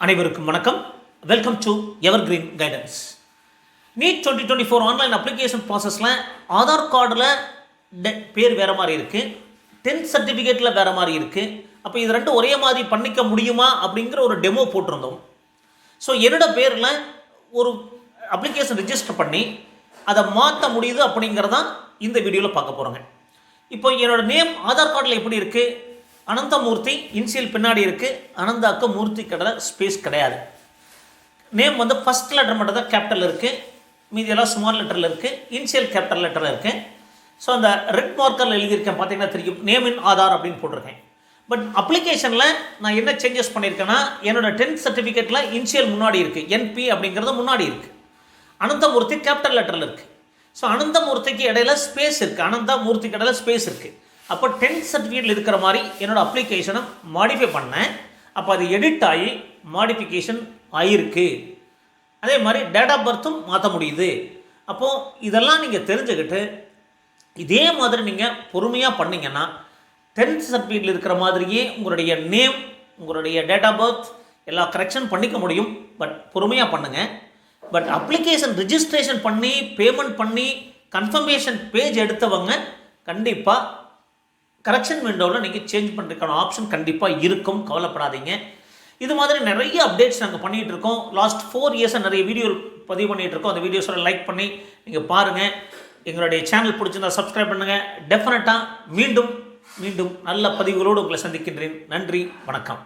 அனைவருக்கும் வணக்கம். Welcome to evergreen guidance NEET twenty twenty four online application ப்ராசஸில் ஆதார் கார்டில் பேர் வேறு மாதிரி இருக்குது டென்த் சர்டிஃபிகேட்டில் வேறு மாதிரி இருக்குது அப்போ இது ரெண்டும் ஒரே மாதிரி பண்ணிக்க முடியுமா அப்படிங்கிற ஒரு டெமோ போட்டிருந்தோம். ஸோ என்னோட பேரில் ஒரு அப்ளிகேஷன் ரிஜிஸ்டர் பண்ணி அதை மாற்ற முடியுது அப்படிங்கிறதான் இந்த வீடியோவில் பார்க்க போகிறோங்க இப்போ என்னோட நேம் ஆதார் கார்டில் எப்படி இருக்குது அனந்தமூர்த்தி இன்சியல் பின்னாடி இருக்குது அனந்தாக்கு மூர்த்தி கடலை ஸ்பேஸ் கிடையாது. நேம் வந்து ஃபஸ்ட் லெட்டர் மட்டும் தான் கேபிட்டல் இருக்குது மீதியெல்லாம் ஸ்மால் லெட்டரில் இருக்குது இன்சியல் கேபிட்டல் லெட்டரில் இருக்குது ஸோ அந்த ரெட் மார்க்கரில் எழுதியிருக்கேன். பார்த்தீங்கன்னா தெரியும். நேம் இன் ஆதார் அப்படின்னு போட்டிருக்கேன். பட் அப்ளிகேஷனில் நான் என்ன சேஞ்சஸ் பண்ணியிருக்கேன்னா என்னோட டென்த் சர்டிஃபிகேட்டில் இன்சியல் முன்னாடி இருக்குது என்பி அப்படிங்கிறது முன்னாடி இருக்குது அனந்தமூர்த்தி கேபிட்டல் லெட்டரில் இருக்குது ஸோ அனந்தமூர்த்திக்கு இடையில ஸ்பேஸ் இருக்குது அனந்தமூர்த்திக்கு இடையில ஸ்பேஸ் இருக்குது அப்போ டென்த் சர்டிஃபிகேட்டில் இருக்கிற மாதிரி என்னோட அப்ளிகேஷனை மாடிஃபை பண்ணேன். அப்போ அது எடிட் ஆகி மாடிஃபிகேஷன் ஆகிருக்கு அதே மாதிரி டேட் ஆஃப் பர்த்தும் மாற்ற முடியுது. அப்போது இதெல்லாம் நீங்கள் தெரிஞ்சுக்கிட்டு இதே மாதிரி நீங்கள் பொறுமையாக பண்ணீங்கன்னா டென்த் சர்டிஃபிகேட்டில் இருக்கிற மாதிரியே உங்களுடைய நேம் உங்களுடைய டேட் ஆஃப் பர்த் எல்லா கரெக்ஷன் பண்ணிக்க முடியும். பட் பொறுமையாக பண்ணுங்கள் பட் அப்ளிகேஷன் ரிஜிஸ்ட்ரேஷன் பண்ணி பேமெண்ட் பண்ணி கன்ஃபர்மேஷன் பேஜ் எடுத்தவங்க கண்டிப்பாக கரெக்ஷன் விண்டோவில் நீங்கள் சேஞ்ச் பண்ணுறதுக்கான ஆப்ஷன் கண்டிப்பாக இருக்கும். கவலைப்படாதீங்க. இது மாதிரி நிறைய அப்டேட்ஸ் நாங்கள் பண்ணிகிட்டு இருக்கோம். லாஸ்ட் ஃபோர் இயர்ஸாக நிறைய வீடியோ பதிவு பண்ணிகிட்டு இருக்கோம். அந்த வீடியோஸோட லைக் பண்ணி நீங்கள் பாருங்கள் எங்களுடைய சேனல் பிடிச்சிருந்தா சப்ஸ்கிரைப் பண்ணுங்கள் டெஃபினட்டாக மீண்டும் மீண்டும் நல்ல பதிவுகளோடு உங்களை சந்திக்கின்றேன். நன்றி வணக்கம்.